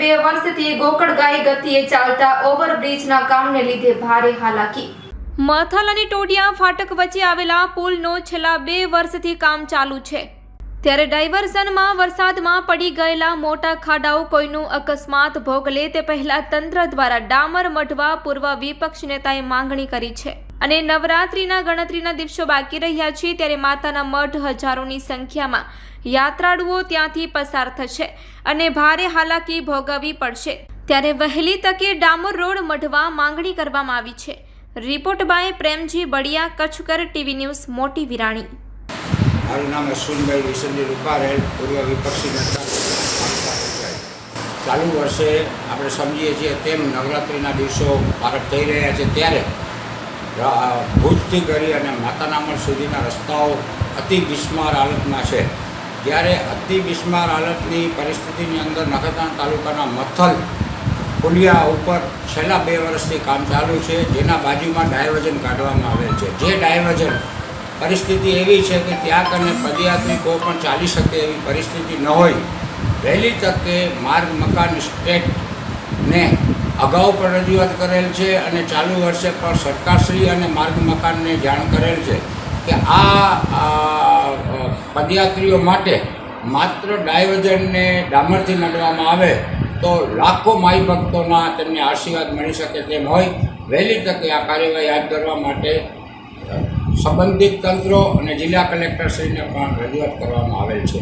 બે વર્ષથી ગોકળગાય ગતિએ ચાલતા ઓવરબ્રિજના કામને લીધે ભારે હાલાકી. મથલ અને ટોડિયા ફાટક વચ્ચે આવેલા પુલનો છેલ્લા બે વર્ષથી કામ ચાલુ છે. ત્યારે ડાયવર્ઝનમાં વરસાદમાં પડી ગયેલા મોટા ખાડાઓ કોઈનું અકસ્માત ભોગ લે તે પહેલા તંત્ર દ્વારા ડામર મઢવા પૂર્વ વિપક્ષ નેતાએ માંગણી કરી છે. અને નવરાત્રીના ગણતરીના દિવસો બાકી રહ્યા છે, ત્યારે માતાના મઢ હજારોની સંખ્યામાં યાત્રાળુઓ ત્યાંથી પસાર થશે અને ભારે હાલાકી ભોગવવી પડશે. ત્યારે વહેલી તકે ડામર રોડ મઢવા માંગણી કરવામાં આવી છે. રિપોર્ટ બાય પ્રેમજી બળિયા, કચ્છકર ટીવી ન્યૂઝ, મોટી વિરાણી. મારું નામ અશ્વિનભાઈ વિસનજી રૂપારેલ, પૂર્વ વિપક્ષી નેતા ચાલુ વર્ષે આપણે સમજીએ છીએ તેમ નવરાત્રિના દિવસો પારક થઈ રહ્યા છે. ત્યારે ભુજથી કરી અને માતાનામર સુધીના રસ્તાઓ અતિ બિસ્માર હાલતમાં છે. જ્યારે અતિ બિસ્માર હાલતની પરિસ્થિતિની અંદર નખત્રાણ તાલુકાના મથલ પુલિયા ઉપર છેલ્લા બે વર્ષથી કામ ચાલુ છે, જેના બાજુમાં ડાયવર્ઝન કાઢવામાં આવેલ છે. જે ડાયવર્ઝન પરિસ્થિતિ એવી છે કે ત્યાં કને પદયાત્રિકો પણ ચાલી શકે એવી પરિસ્થિતિ ન હોય. વહેલી તકે માર્ગ, મકાન સ્ટેટને અગાઉ પણ રજૂઆત કરેલ છે અને ચાલુ વર્ષે પણ સરકારશ્રી અને માર્ગ મકાનને જાણ કરેલ છે કે આ, પદયાત્રીઓ માટે માત્ર ડાયવર્જનને ડામરથી મંડવામાં આવે તો લાખો માઈ ભક્તોના તેમને આશીર્વાદ મળી શકે તેમ હોય વહેલી તકે આ કાર્યવાહી હાથ ધરવા માટે સંબંધિત તંત્રો અને જિલ્લા કલેક્ટરશ્રીને પણ રજૂઆત કરવામાં આવેલ છે.